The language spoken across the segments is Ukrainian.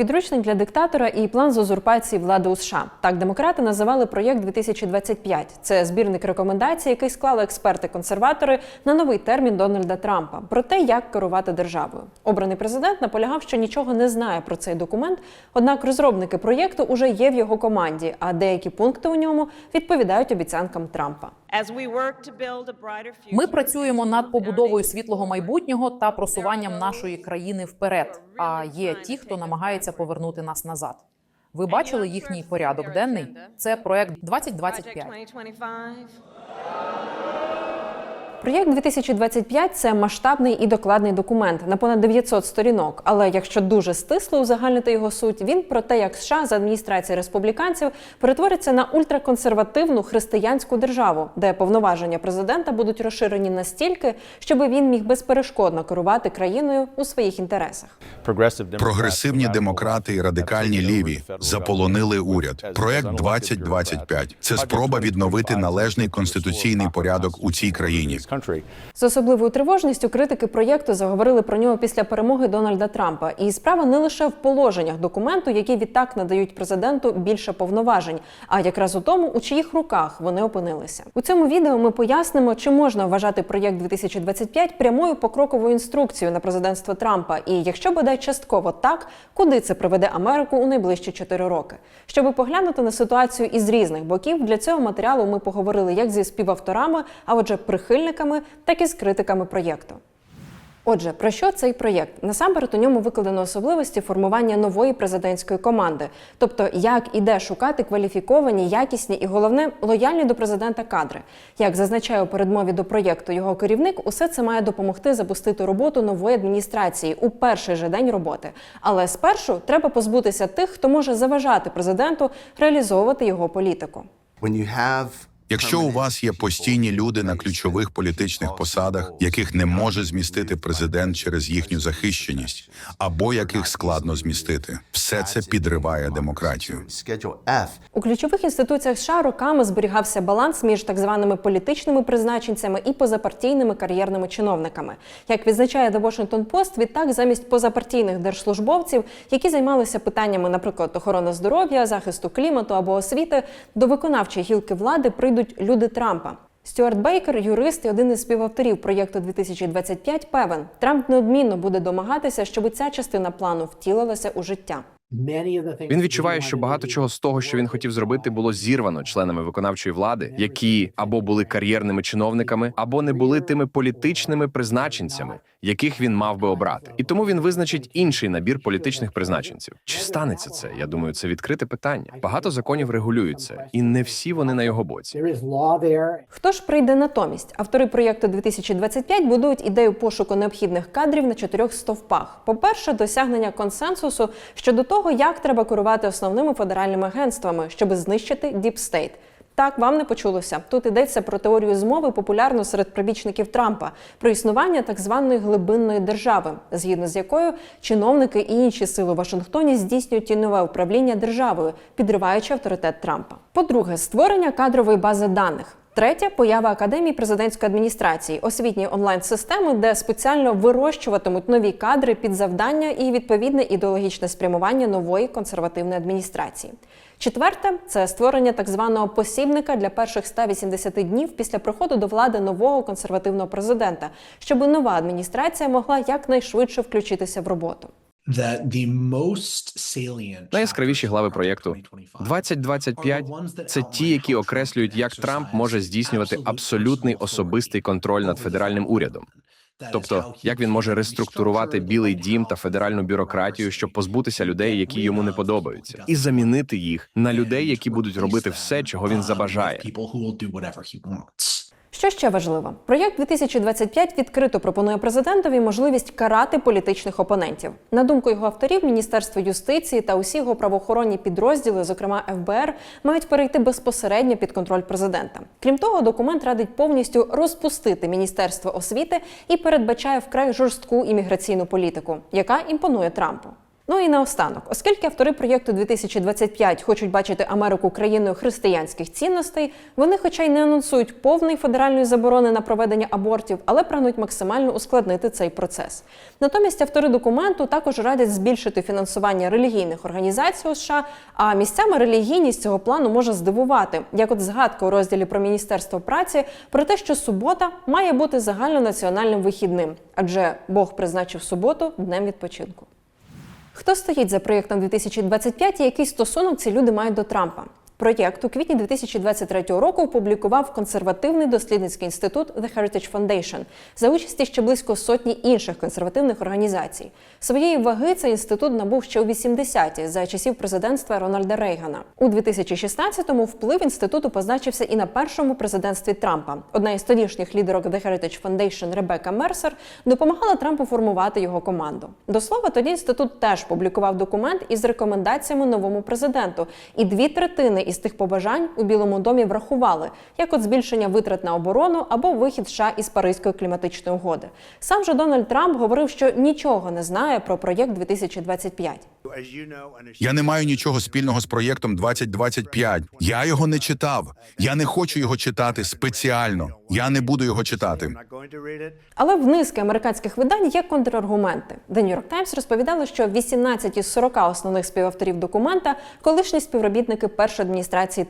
Підручник для диктатора і план з узурпації влади у США. Так демократи називали проєкт 2025. Це збірник рекомендацій, який склали експерти-консерватори на новий термін Дональда Трампа про те, як керувати державою. Обраний президент наполягав, що нічого не знає про цей документ. Однак розробники проєкту уже є в його команді, а деякі пункти у ньому відповідають обіцянкам Трампа. Ми працюємо над побудовою світлого майбутнього та просуванням нашої країни вперед. А є ті, хто намагається повернути нас назад. Ви бачили їхній порядок денний? Це проект 2025. Проєкт 2025 – це масштабний і докладний документ на понад 900 сторінок. Але якщо дуже стисло узагальнити його суть, він про те, як США за адміністрації республіканців перетвориться на ультраконсервативну християнську державу, де повноваження президента будуть розширені настільки, щоб він міг безперешкодно керувати країною у своїх інтересах. Прогресивні демократи і радикальні ліві заполонили уряд. Проект 2025 – це спроба відновити належний конституційний порядок у цій країні. З особливою тривожністю критики проєкту заговорили про нього після перемоги Дональда Трампа. І справа не лише в положеннях документу, які відтак надають президенту більше повноважень, а якраз у тому, у чиїх руках вони опинилися. У цьому відео ми пояснимо, чи можна вважати проєкт 2025 прямою покроковою інструкцією на президентство Трампа, і якщо бодай частково так, куди це приведе Америку у найближчі 4 роки. Щоб поглянути на ситуацію із різних боків, для цього матеріалу ми поговорили як зі співавторами, а отже, прихильниками, так і з критиками проєкту. Отже, про що цей проєкт? Насамперед у ньому викладено особливості формування нової президентської команди, тобто як і де шукати кваліфіковані, якісні і головне лояльні до президента кадри. Як зазначає у передмові до проєкту його керівник, усе це має допомогти запустити роботу нової адміністрації у перший же день роботи. Але спершу треба позбутися тих, хто може заважати президенту реалізовувати його політику. Якщо у вас є постійні люди на ключових політичних посадах, яких не може змістити президент через їхню захищеність, або яких складно змістити, все це підриває демократію. У ключових інституціях США роками зберігався баланс між так званими політичними призначенцями і позапартійними кар'єрними чиновниками. Як відзначає The Washington Post, відтак замість позапартійних держслужбовців, які займалися питаннями, наприклад, охорони здоров'я, захисту клімату або освіти, до виконавчої гілки влади прийдуть люди Трампа. Стюарт Бейкер, юрист і один із співавторів проєкту 2025, певен, Трамп неодмінно буде домагатися, щоб ця частина плану втілилася у життя. Він відчуває, що багато чого з того, що він хотів зробити, було зірвано членами виконавчої влади, які або були кар'єрними чиновниками, або не були тими політичними призначенцями, яких він мав би обрати. І тому він визначить інший набір політичних призначенців. Чи станеться це? Я думаю, це відкрите питання. Багато законів регулюють це, і не всі вони на його боці. Хто ж прийде натомість? Автори проєкту 2025 будують ідею пошуку необхідних кадрів на чотирьох стовпах. По-перше, досягнення консенсусу щодо того, як треба керувати основними федеральними агентствами, щоб знищити діпстейт. Так, вам не почулося. Тут йдеться про теорію змови, популярну серед прибічників Трампа, про існування так званої глибинної держави, згідно з якою чиновники і інші сили в Вашингтоні здійснюють тіньове управління державою, підриваючи авторитет Трампа. По-друге, створення кадрової бази даних. Третє поява академії президентської адміністрації, освітньої онлайн-системи, де спеціально вирощуватимуть нові кадри під завдання і відповідне ідеологічне спрямування нової консервативної адміністрації. Четверте це створення так званого посібника для перших 180 днів після приходу до влади нового консервативного президента, щоб нова адміністрація могла якнайшвидше включитися в роботу. Найяскравіші глави проєкту. 2025 – це ті, які окреслюють, як Трамп може здійснювати абсолютний особистий контроль над федеральним урядом. Тобто, як він може реструктурувати білий дім та федеральну бюрократію, щоб позбутися людей, які йому не подобаються, і замінити їх на людей, які будуть робити все, чого він забажає. Що ще важливо, проєкт 2025 відкрито пропонує президентові можливість карати політичних опонентів. На думку його авторів, Міністерство юстиції та усі його правоохоронні підрозділи, зокрема ФБР, мають перейти безпосередньо під контроль президента. Крім того, документ радить повністю розпустити міністерство освіти і передбачає вкрай жорстку імміграційну політику, яка імпонує Трампу. Ну і наостанок, оскільки автори проєкту 2025 хочуть бачити Америку країною християнських цінностей, вони, хоча й не анонсують повної федеральної заборони на проведення абортів, але прагнуть максимально ускладнити цей процес. Натомість автори документу також радять збільшити фінансування релігійних організацій у США. А місцями релігійність цього плану може здивувати, як от згадка у розділі про міністерство праці про те, що субота має бути загальнонаціональним вихідним, адже Бог призначив суботу днем відпочинку. Хто стоїть за проєктом 2025 і який стосунок ці люди мають до Трампа? Проєкт у квітні 2023 року опублікував консервативний дослідницький інститут The Heritage Foundation за участі ще близько сотні інших консервативних організацій. Своєї ваги цей інститут набув ще у 80-ті за часів президентства Рональда Рейгана. У 2016-му вплив інституту позначився і на першому президентстві Трампа. Одна із тодішніх лідерок The Heritage Foundation Ребека Мерсер допомагала Трампу формувати його команду. До слова, тоді інститут теж публікував документ із рекомендаціями новому президенту, і дві третини із тих побажань у Білому домі врахували, як от збільшення витрат на оборону або вихід США із Паризької кліматичної угоди. Сам же Дональд Трамп говорив, що нічого не знає про проєкт 2025. Я не маю нічого спільного з проєктом 2025. Я його не читав. Я не хочу його читати спеціально. Я не буду його читати. Але в низки американських видань є контраргументи. The New York Times розповідали, що 18 із 40 основних співавторів документа колишні співробітники першої адміністрації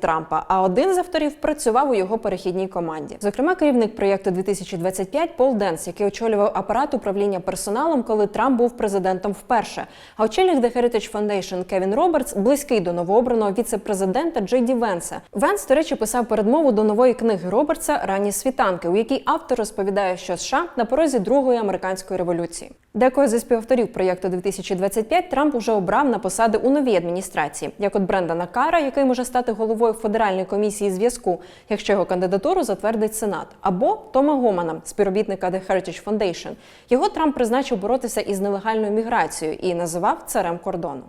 Трампа, а один з авторів працював у його перехідній команді. Зокрема, керівник проєкту 2025 Пол Денс, який очолював апарат управління персоналом, коли Трамп був президентом вперше. А очільник The Heritage Foundation Кевін Робертс близький до новообраного віце-президента Джей Ді Венса. Венс, до речі, писав передмову до нової книги Робертса Ранні світанки, у якій автор розповідає, що США на порозі другої американської революції. Декого зі співавторів проєкту 2025 Трамп уже обрав на посади у новій адміністрації, як от Брендана Кара, який може стати головою федеральної комісії зв'язку, якщо його кандидатуру затвердить Сенат, або Тома Гомана, співробітника The Heritage Foundation. Його Трамп призначив боротися із нелегальною міграцією і називав царем кордону.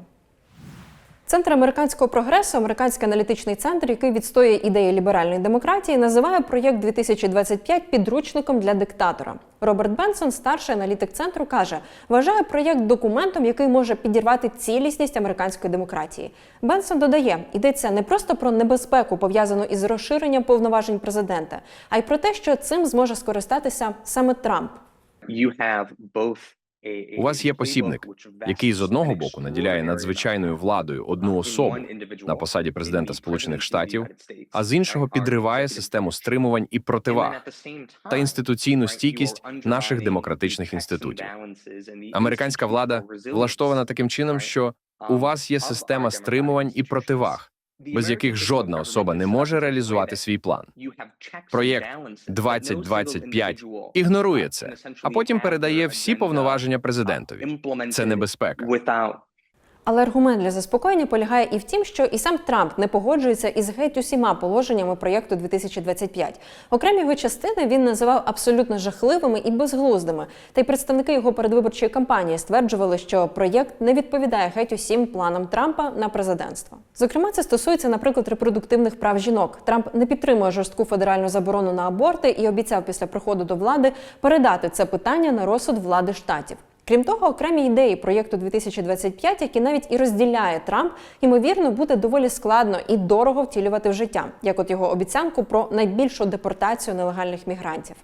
Центр американського прогресу, американський аналітичний центр, який відстоює ідеї ліберальної демократії, називає проєкт 2025 підручником для диктатора. Роберт Бенсон, старший аналітик центру, каже, вважає проєкт документом, який може підірвати цілісність американської демократії. Бенсон додає, йдеться не просто про небезпеку, пов'язану із розширенням повноважень президента, а й про те, що цим зможе скористатися саме Трамп. У вас є посібник, який з одного боку наділяє надзвичайною владою одну особу на посаді президента Сполучених Штатів, а з іншого підриває систему стримувань і противаг та інституційну стійкість наших демократичних інститутів. Американська влада влаштована таким чином, що у вас є система стримувань і противаг, без яких жодна особа не може реалізувати свій план. Проєкт 2025 ігнорує це, а потім передає всі повноваження президентові. Це небезпека. Але аргумент для заспокоєння полягає і в тім, що і сам Трамп не погоджується із геть усіма положеннями проєкту 2025. Окремі його частини він називав абсолютно жахливими і безглуздими. Та й представники його передвиборчої кампанії стверджували, що проєкт не відповідає геть усім планам Трампа на президентство. Зокрема, це стосується, наприклад, репродуктивних прав жінок. Трамп не підтримує жорстку федеральну заборону на аборти і обіцяв після приходу до влади передати це питання на розсуд влади штатів. Крім того, окремі ідеї проєкту 2025, які навіть і розділяє Трамп, ймовірно, буде доволі складно і дорого втілювати в життя, як от його обіцянку про найбільшу депортацію нелегальних мігрантів.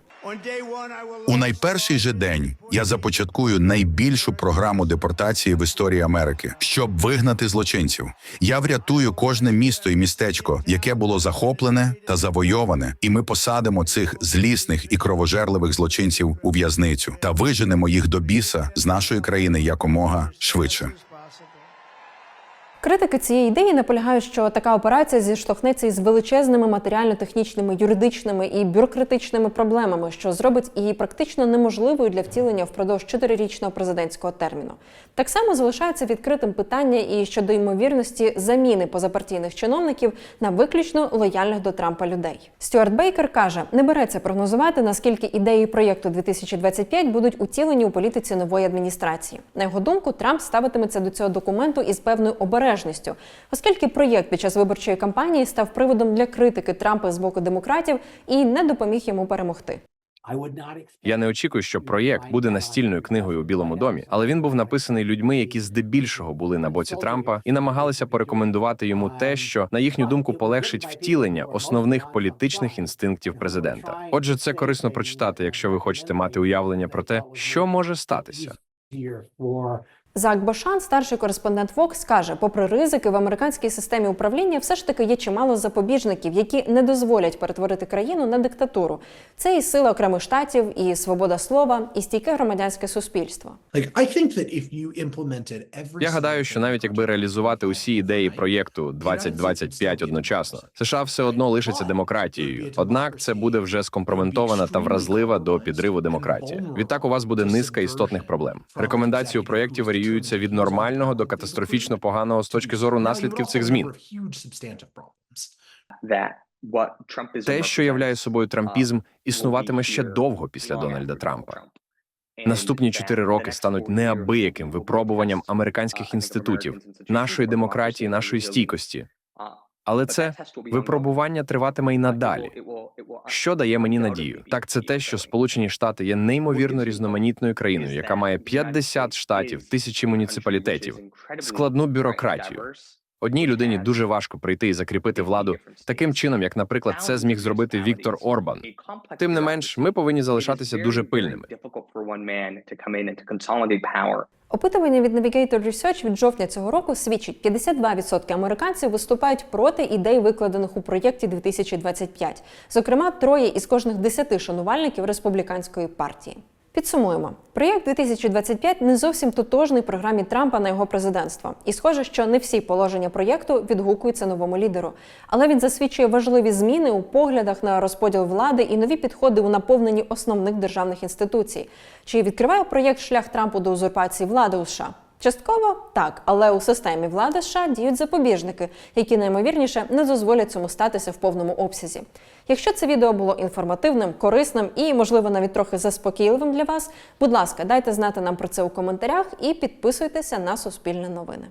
У найперший же день я започаткую найбільшу програму депортації в історії Америки, щоб вигнати злочинців. Я врятую кожне місто і містечко, яке було захоплене та завойоване, і ми посадимо цих злісних і кровожерливих злочинців у в'язницю та виженемо їх до біса з нашої країни якомога швидше. Критики цієї ідеї наполягають, що така операція зіштовхнеться із величезними матеріально-технічними, юридичними і бюрократичними проблемами, що зробить її практично неможливою для втілення впродовж чотирирічного президентського терміну. Так само залишається відкритим питання і щодо ймовірності заміни позапартійних чиновників на виключно лояльних до Трампа людей. Стюарт Бейкер каже, не береться прогнозувати, наскільки ідеї проєкту 2025 будуть утілені у політиці нової адміністрації. На його думку, Трамп ставитиметься до цього документу із певною обережністю, оскільки проєкт під час виборчої кампанії став приводом для критики Трампа з боку демократів і не допоміг йому перемогти. Я не очікую, що проєкт буде настільною книгою у Білому домі, але він був написаний людьми, які здебільшого були на боці Трампа і намагалися порекомендувати йому те, що на їхню думку полегшить втілення основних політичних інстинктів президента. Отже, це корисно прочитати, якщо ви хочете мати уявлення про те, що може статися. Зак Бошан, старший кореспондент Vox, каже, попри ризики в американській системі управління, все ж таки є чимало запобіжників, які не дозволять перетворити країну на диктатуру. Це і сила окремих штатів, і свобода слова, і стійке громадянське суспільство. Я гадаю, що навіть якби реалізувати усі ідеї проєкту 2025 одночасно, США все одно лишиться демократією. Однак це буде вже скомпроментована та вразлива до підриву демократії. Відтак у вас буде низка істотних проблем. Рекомендації у проєкті варіюються від нормального до катастрофічно поганого з точки зору наслідків цих змін. Те, що являє собою трампізм, існуватиме ще довго після Дональда Трампа. Наступні чотири роки стануть неабияким випробуванням американських інститутів, нашої демократії, нашої стійкості. Але це випробування триватиме й надалі. Що дає мені надію? Так, це те, що Сполучені Штати є неймовірно різноманітною країною, яка має 50 штатів, тисячі муніципалітетів, складну бюрократію. Одній людині дуже важко прийти і закріпити владу таким чином, як, наприклад, це зміг зробити Віктор Орбан. Тим не менш, ми повинні залишатися дуже пильними. Опитування від Navigator Research від жовтня цього року свідчить, 52% американців виступають проти ідей, викладених у проєкті 2025. Зокрема, троє із кожних десяти шанувальників республіканської партії. Підсумуємо, проєкт 2025 не зовсім тотожний програмі Трампа на його президентство. І схоже, що не всі положення проєкту відгукуються новому лідеру. Але він засвідчує важливі зміни у поглядах на розподіл влади і нові підходи у наповненні основних державних інституцій. Чи відкриває проєкт шлях Трампу до узурпації влади у США? Частково так, але у системі влади США діють запобіжники, які наймовірніше не дозволять цьому статися в повному обсязі. Якщо це відео було інформативним, корисним і, можливо, навіть трохи заспокійливим для вас, будь ласка, дайте знати нам про це у коментарях і підписуйтеся на Суспільне новини.